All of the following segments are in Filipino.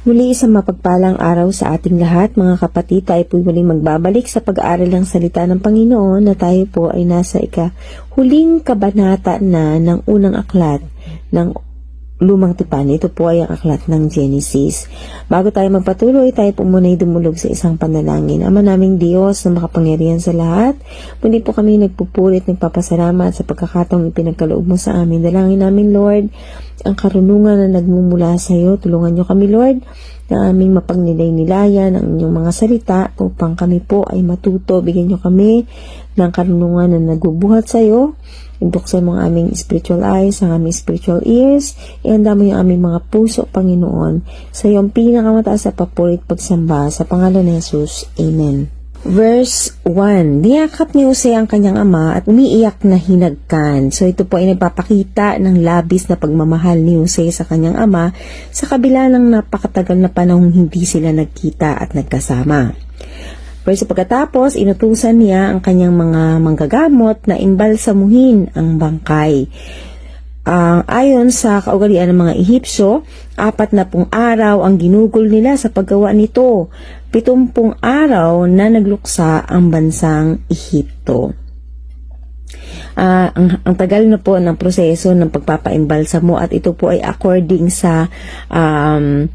Muli isang mapagpalang araw sa ating lahat, mga kapatid, tayo po muling magbabalik sa pag-aaral ng salita ng Panginoon na tayo po ay nasa ika huling kabanata na ng unang aklat ng lumang tipan. Ito po ay ang aklat ng Genesis. Bago tayo magpatuloy, tayo po muna ay dumulog sa isang panalangin. Ama naming Diyos na makapangyarihan sa lahat, muli po kami nagpupulit, nagpapasalamat sa pagkakataong ipinagkaloob mo sa amin. Dalangin namin, Lord, ang karunungan na nagmumula sa iyo. Tulungan niyo kami, Lord, na aming mapagnilay-nilayan ang inyong mga salita upang kami po ay matuto. Bigyan niyo kami ng karunungan na nagbubuhat sa iyo. Ibuksan mo ang aming spiritual eyes, ang aming spiritual ears. Ihanda mo yung aming mga puso, Panginoon. Sa iyong pinakamataas na papulit pagsamba. Sa pangalan ni Jesus. Amen. Verse 1. Niyakap ni Jose ang kanyang ama at umiiyak na hinagkan. So ito po ay nagpapakita ng labis na pagmamahal ni Jose sa kanyang ama sa kabila ng napakatagal na panahong hindi sila nagkita at nagkasama. Verse pagkatapos, inutusan niya ang kanyang mga manggagamot na imbalsamuhin ang bangkay. Ang ayon sa kaugalian ng mga Ehipsyo, apat na pung araw ang ginugol nila sa paggawa nito. Pitumpung araw na nagluksa ang bansang Ehipto. Ah, ang, ang tagal na po ng proseso ng pagpapaimbalsamo at ito po ay according sa um,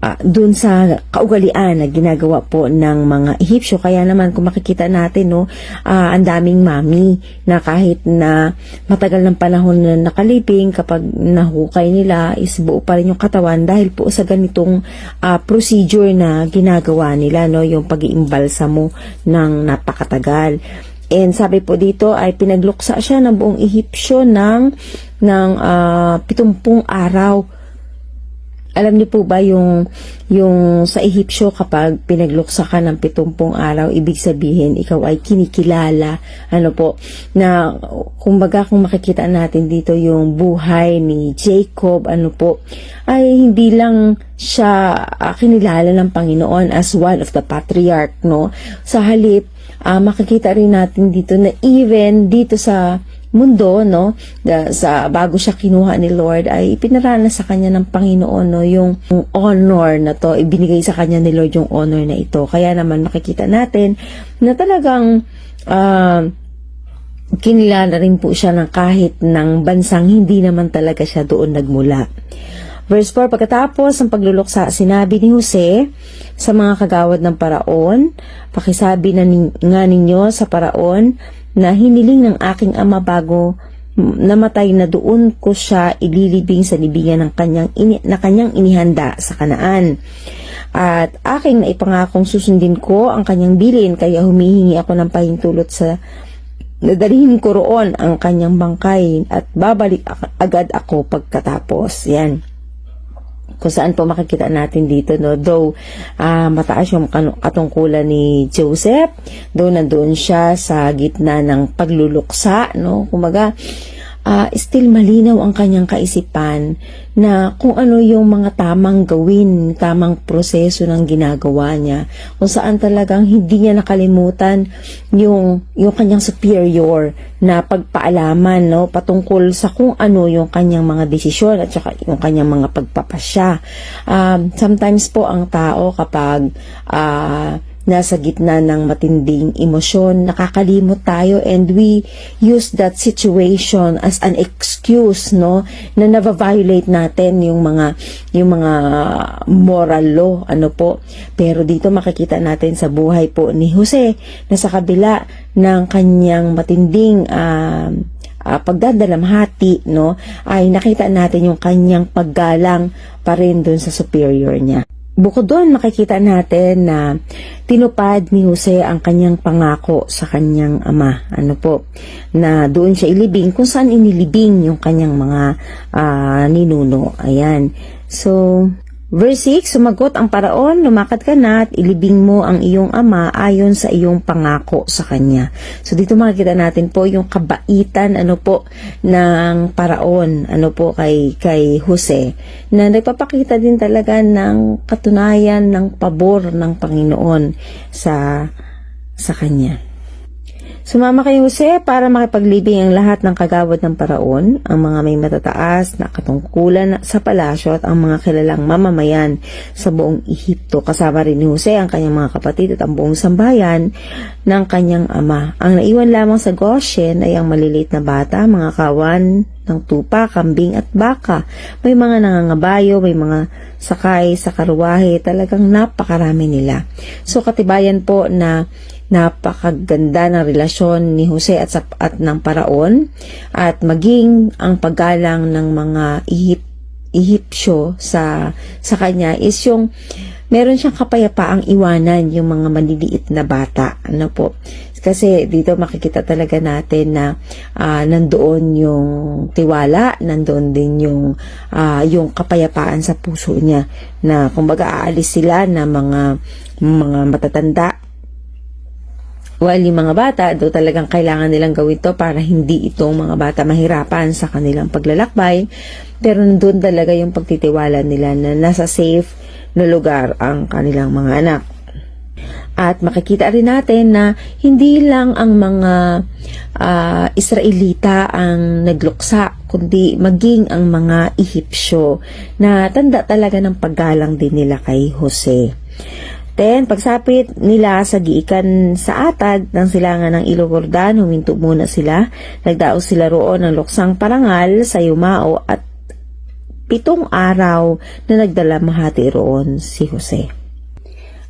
ah, dun sa kaugalian na ginagawa po ng mga Ehipsyo. Kaya naman kung makikita natin, no, ah, ang daming mami na kahit na matagal ng panahon na nakaliping, kapag nahukay nila, is buo pa rin yung katawan dahil po sa ganitong ah, procedure na ginagawa nila, no, yung pag-iimbalsamo ng napakatagal. And sabi po dito ay pinagluksa siya ng buong Ehipsyo ng ng ah, 70 araw. Alam niyo po ba yung yung sa Ehipsyo kapag pinagluksa ka ng 70 araw, ibig sabihin ikaw ay kinikilala. Ano po, na kumbaga kung makikita natin dito yung buhay ni Jacob, ano po, ay hindi lang siya ah, kinilala ng Panginoon as one of the patriarch, no? Sa halip, ah, makikita rin natin dito na even dito sa mundo no? Sa bago siya kinuha ni Lord ay pinarana sa kanya ng Panginoon no? Yung, honor na to ibinigay sa kanya ni Lord yung honor na ito. Kaya naman makikita natin na talagang ah, kinilala rin po siya ng kahit ng bansang hindi naman talaga siya doon nagmula. Verse 4, pagkatapos ng pagluluksa, sinabi ni Jose sa mga kagawad ng paraon, pakisabi na nga ninyo sa paraon na hiniling ng aking ama bago namatay na doon ko siya ililibing sa libingan ng kanyang ini, na kanyang inihanda sa kanaan. At aking naipangakong susundin ko ang kanyang bilin kaya humihingi ako ng pahintulot sa nadalhin ko roon ang kanyang bangkay at babalik agad ako pagkatapos. Yan kung saan po makikita natin dito no? Though ah, mataas yung katungkulan ni Joseph though nandoon siya sa gitna ng pagluluksa no? Kumaga ah, still malinaw ang kanyang kaisipan na kung ano yung mga tamang gawin, tamang proseso ng ginagawa niya. Kung saan talagang hindi niya nakalimutan yung, yung kanyang superior na pagpaalaman no, patungkol sa kung ano yung kanyang mga desisyon at saka yung kanyang mga pagpapasya. Um, sometimes po ang tao kapag ah, nasa gitna ng matinding emosyon, nakakalimot tayo and we use that situation as an excuse, no, na nava-violate natin yung mga yung mga moral law, ano po. Pero dito makikita natin sa buhay po ni Jose na sa kabila ng kanyang matinding ah, ah, pagdadalamhati, no, ay nakita natin yung kanyang paggalang pa rin dun sa superior niya. Bukod doon, makikita natin na tinupad ni Jose ang kanyang pangako sa kanyang ama. Ano po, na doon siya ilibing kung saan inilibing yung kanyang mga ah, ninuno. Ayan. So, Verse 6, sumagot ang paraon, lumakad ka na at ilibing mo ang iyong ama ayon sa iyong pangako sa kanya. So dito makikita natin po yung kabaitan ano po ng paraon ano po kay kay Jose na nagpapakita din talaga ng katunayan ng pabor ng Panginoon sa sa kanya. Sumama kay Jose para makipaglibing ang lahat ng kagawad ng paraon, ang mga may matataas na katungkulan sa palasyo at ang mga kilalang mamamayan sa buong Ehipto. Kasama rin ni Jose ang kanyang mga kapatid at ang buong sambayan ng kanyang ama. Ang naiwan lamang sa Goshen ay ang maliliit na bata, mga kawan ng tupa, kambing at baka. May mga nangangabayo, may mga sakay sa karuwahe, talagang napakarami nila. So katibayan po na napakaganda ng relasyon ni Jose at, sa- at ng paraon. At maging ang paggalang ng mga ihip Ehipsyo sa sa kanya is yung meron siyang kapayapaang iwanan yung mga maliliit na bata. Ano po? Kasi dito makikita talaga natin na ah, nandoon yung tiwala nandoon din yung ah, yung kapayapaan sa puso niya na kumbaga aalis sila na mga mga matatanda While yung mga bata, do talagang kailangan nilang gawin to para hindi itong mga bata mahirapan sa kanilang paglalakbay. Pero nandun talaga yung pagtitiwala nila na nasa safe na lugar ang kanilang mga anak. At makikita rin natin na hindi lang ang mga ah, Israelita ang nagluksa, kundi maging ang mga Ehipsyo na tanda talaga ng paggalang din nila kay Jose. Then, pagsapit nila sa giikan sa atag ng silangan ng Ilog Jordan, huminto muna sila. Nagdaos sila roon ng luksang parangal sa Yumao at pitong araw na nagdala mahati roon si Jose.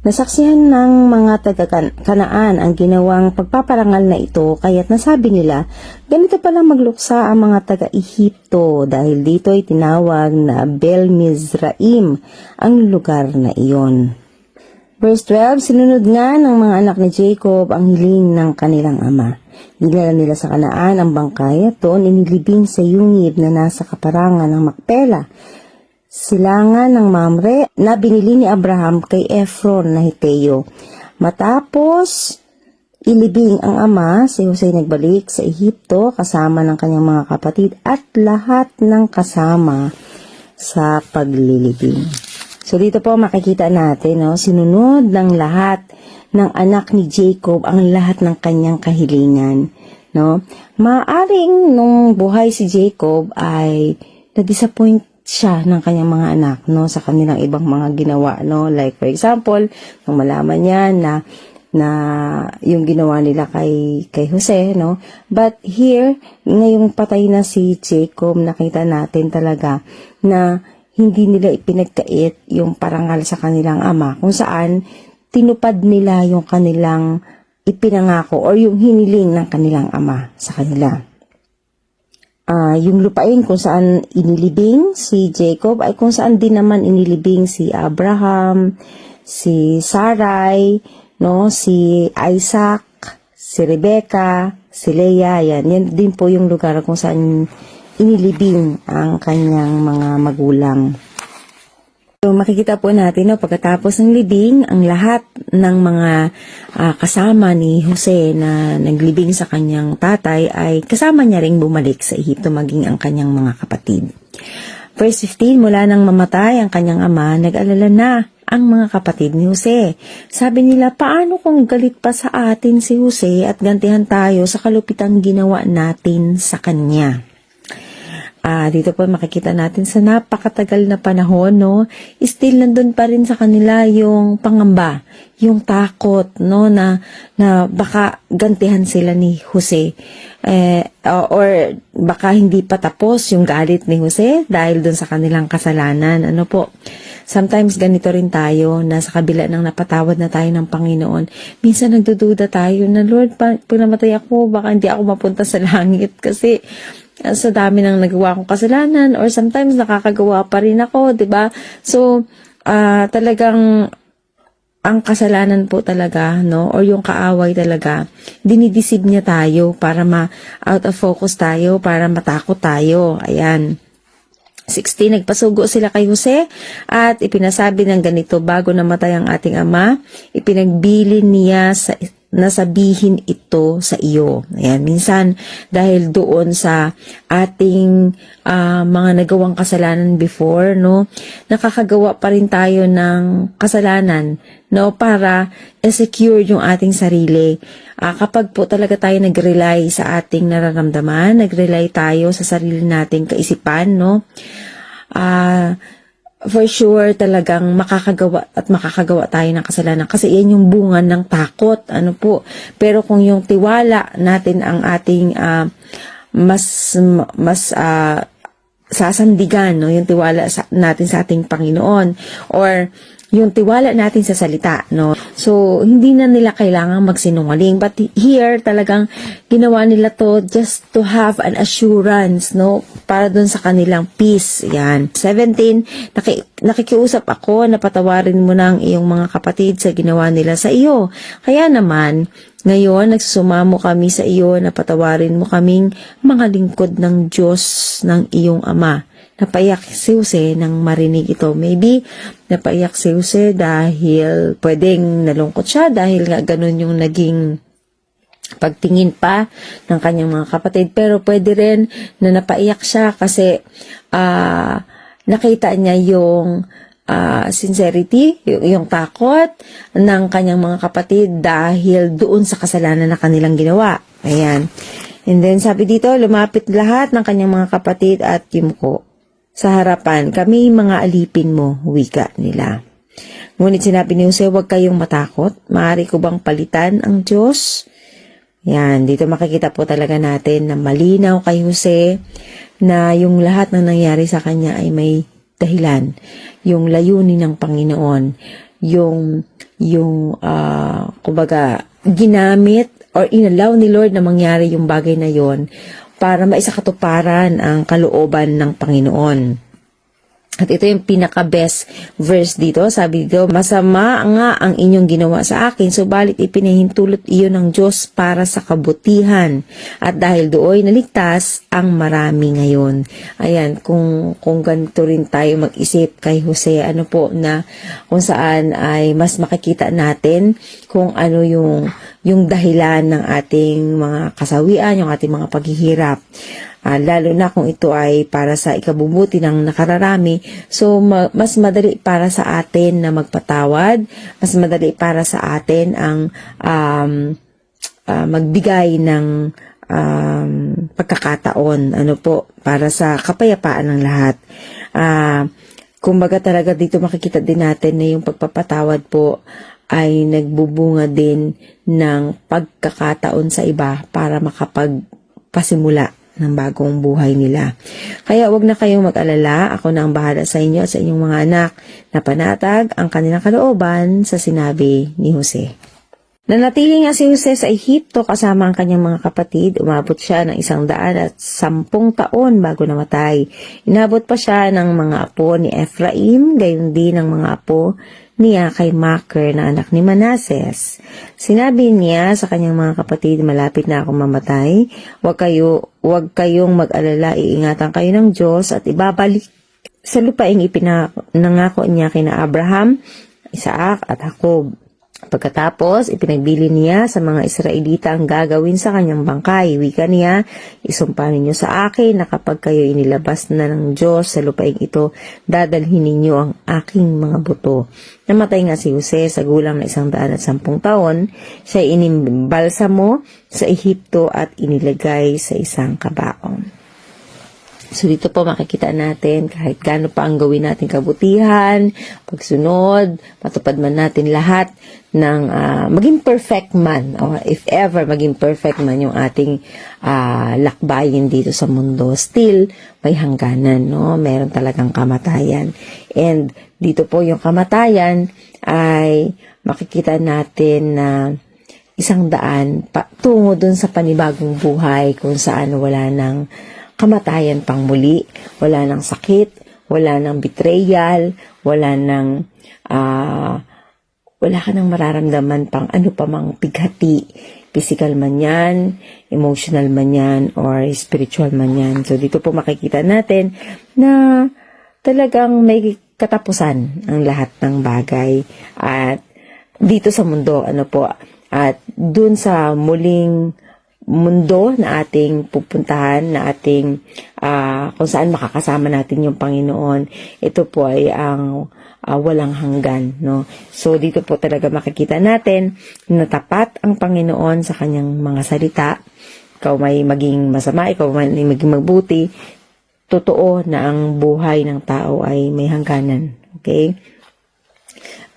Nasaksihan ng mga taga-kanaan ang ginawang pagpaparangal na ito kaya't nasabi nila, ganito pala magluksa ang mga taga-Ehipto dahil dito ay tinawag na Bel Mizraim ang lugar na iyon. Verse 12, sinunod nga ng mga anak ni Jacob ang hiling ng kanilang ama. Dinala nila sa kanaan ang bangkay at doon inilibing sa yungib na nasa kaparangan ng Makpela. Silangan ng Mamre na binili ni Abraham kay Ephron na Hiteo. Matapos ilibing ang ama, si Jose nagbalik sa Ehipto kasama ng kanyang mga kapatid at lahat ng kasama sa paglilibing. So dito po makikita natin, no, sinunod ng lahat ng anak ni Jacob ang lahat ng kanyang kahilingan. No? Maaring nung buhay si Jacob ay na-disappoint siya ng kanyang mga anak no sa kanilang ibang mga ginawa no like for example nung malaman niya na na yung ginawa nila kay kay Jose no but here ngayong patay na si Jacob nakita natin talaga na hindi nila ipinagkait yung parangal sa kanilang ama kung saan tinupad nila yung kanilang ipinangako or yung hiniling ng kanilang ama sa kanila. Ah, yung lupain kung saan inilibing si Jacob ay kung saan din naman inilibing si Abraham, si Sarai, no, si Isaac, si Rebecca, si Leah, yan. Yan din po yung lugar kung saan inilibing ang kanyang mga magulang. So, makikita po natin, no, pagkatapos ng libing, ang lahat ng mga ah, kasama ni Jose na naglibing sa kanyang tatay ay kasama niya ring bumalik sa Ehipto maging ang kanyang mga kapatid. Verse 15, mula nang mamatay ang kanyang ama, nag-alala na ang mga kapatid ni Jose. Sabi nila, paano kung galit pa sa atin si Jose at gantihan tayo sa kalupitang ginawa natin sa kanya? Ah, dito po makikita natin sa napakatagal na panahon, no, still nandun pa rin sa kanila yung pangamba, yung takot, no, na, na baka gantihan sila ni Jose. Eh, or baka hindi pa tapos yung galit ni Jose dahil dun sa kanilang kasalanan. Ano po? Sometimes ganito rin tayo na sa kabila ng napatawad na tayo ng Panginoon. Minsan nagdududa tayo na Lord, pa, pag namatay ako, baka hindi ako mapunta sa langit kasi uh, sa dami ng nagawa kong kasalanan or sometimes nakakagawa pa rin ako, 'di ba? So, ah talagang ang kasalanan po talaga, no, or yung kaaway talaga, dinidisib niya tayo para ma out of focus tayo, para matakot tayo. Ayan. 16, nagpasugo sila kay Jose at ipinasabi ng ganito bago namatay ang ating ama, ipinagbilin niya sa nasabihin ito ito sa iyo. Ayan, minsan dahil doon sa ating ah, mga nagawang kasalanan before, no, nakakagawa pa rin tayo ng kasalanan, no, para secure yung ating sarili. Ah, kapag po talaga tayo nag-rely sa ating nararamdaman, nag-rely tayo sa sarili nating kaisipan, no, ah, for sure talagang makakagawa at makakagawa tayo ng kasalanan kasi yan yung bunga ng takot. Ano po? Pero kung yung tiwala natin ang ating ah, mas mas ah, sasandigan no? Yung tiwala sa, natin sa ating Panginoon. Or yung tiwala natin sa salita no? So hindi na nila kailangang magsinungaling. But here talagang ginawa nila to just to have an assurance no? Para dun sa kanilang peace. Yan. 17 naki, nakikiusap ako na patawarin mo ang iyong mga kapatid sa ginawa nila sa iyo. Kaya naman ngayon, nagsusumamo kami sa iyo na patawarin mo kaming mga lingkod ng Diyos ng iyong Ama. Napaiyak si Jose nang marinig ito. Maybe napaiyak si Jose dahil pwedeng nalungkot siya dahil nga ganun yung naging pagtingin pa ng kanyang mga kapatid. Pero pwede rin na napaiyak siya kasi ah, nakita niya yung ah, sincerity, yung, yung takot ng kanyang mga kapatid dahil doon sa kasalanan na kanilang ginawa. Ayan. And then sabi dito, lumapit lahat ng kanyang mga kapatid at yumko sa harapan. Kami mga alipin mo, wika nila. Ngunit sinabi ni Jose, huwag kayong matakot. Maaari ko bang palitan ang Diyos? Yan, dito makikita po talaga natin na malinaw kay Jose na yung lahat ng nangyari sa kanya ay may dahilan. Yung layunin ng Panginoon, yung, yung, ah, kumbaga, ginamit or inalaw ni Lord na mangyari yung bagay na yon para maisakatuparan ang kalooban ng Panginoon. At ito yung pinaka-best verse dito. Sabi dito, masama nga ang inyong ginawa sa akin, subalit ipinahintulot iyon ng Diyos para sa kabutihan. At dahil doon naligtas ang marami ngayon. Ayan, kung, kung ganito rin tayo mag-isip kay Jose, ano po na kung saan ay mas makikita natin kung ano yung, yung dahilan ng ating mga kasawian, yung ating mga paghihirap. Ah, lalo na kung ito ay para sa ikabubuti ng nakararami. So, ma- mas madali para sa atin na magpatawad, mas madali para sa atin ang um, ah, magbigay ng um, pagkakataon ano po para sa kapayapaan ng lahat. Ah, kumbaga talaga dito makikita din natin na yung pagpapatawad po ay nagbubunga din ng pagkakataon sa iba para makapagpasimula ng bagong buhay nila. Kaya wag na kayong mag-alala, ako na ang bahala sa inyo at sa inyong mga anak na panatag ang kanilang kalooban sa sinabi ni Jose. Nanatili nga si Jose sa Ehipto kasama ang kanyang mga kapatid. Umabot siya ng isang daan at sampung taon bago namatay. Inabot pa siya ng mga apo ni Ephraim, gayon din ng mga apo niya kay Maker na anak ni Manases. Sinabi niya sa kanyang mga kapatid, malapit na akong mamatay. Huwag kayo, huwag kayong mag-alala, iingatan kayo ng Diyos at ibabalik sa lupaing ipinangako niya kina Abraham, Isaac at Jacob. Pagkatapos, ipinagbili niya sa mga Israelita ang gagawin sa kanyang bangkay. Wika niya, isumpa ninyo sa akin na kapag kayo inilabas na ng Diyos sa lupaing ito, dadalhin ninyo ang aking mga buto. Namatay nga si Jose sa gulang na isang daan at sampung taon. Siya inimbalsamo sa Ehipto at inilagay sa isang kabaong. So dito po makikita natin kahit gaano pa ang gawin natin kabutihan, pagsunod, matupad man natin lahat ng ah, maging perfect man o if ever maging perfect man yung ating ah, lakbayin dito sa mundo, still may hangganan, no? Meron talagang kamatayan. And dito po yung kamatayan ay makikita natin na isang daan pa, tungo dun sa panibagong buhay kung saan wala ng kamatayan pang muli, wala ng sakit, wala ng betrayal, wala ng ah, wala ka nang mararamdaman pang ano pa mang pighati, physical man yan, emotional man yan, or spiritual man yan. So dito po makikita natin na talagang may katapusan ang lahat ng bagay. At dito sa mundo, ano po, At dun sa muling mundo na ating pupuntahan, na ating ah, kung saan makakasama natin yung Panginoon, ito po ay ang ah, walang hanggan. No? So dito po talaga makikita natin na tapat ang Panginoon sa kanyang mga salita. Ikaw may maging masama, ikaw may maging magbuti, totoo na ang buhay ng tao ay may hangganan. Okay?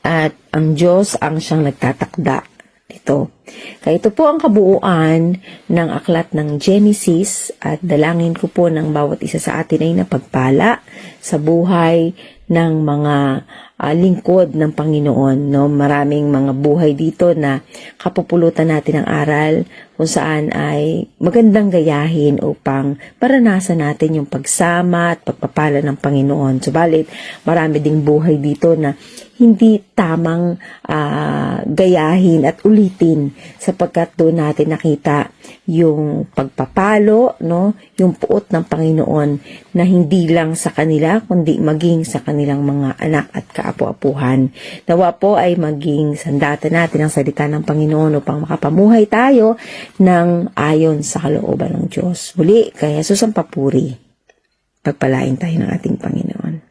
At ang Diyos ang siyang nagtatakda nito. Kaya ito po ang kabuuan ng aklat ng Genesis at dalangin ko po ng bawat isa sa atin ay napagpala sa buhay ng mga ah, lingkod ng Panginoon. No? Maraming mga buhay dito na kapupulutan natin ng aral kung saan ay magandang gayahin upang maranasan natin yung pagsama at pagpapala ng Panginoon. Subalit, marami ding buhay dito na hindi tamang ah, gayahin at ulitin sapagkat doon natin nakita yung pagpapalo, no? yung puot ng Panginoon na hindi lang sa kanila kundi maging sa kanilang mga anak at kaapu-apuhan. Nawa po ay maging sandata natin ang salita ng Panginoon upang makapamuhay tayo ng ayon sa kalooban ng Diyos. Muli, kaya Jesus ang papuri. Pagpalain tayo ng ating Panginoon.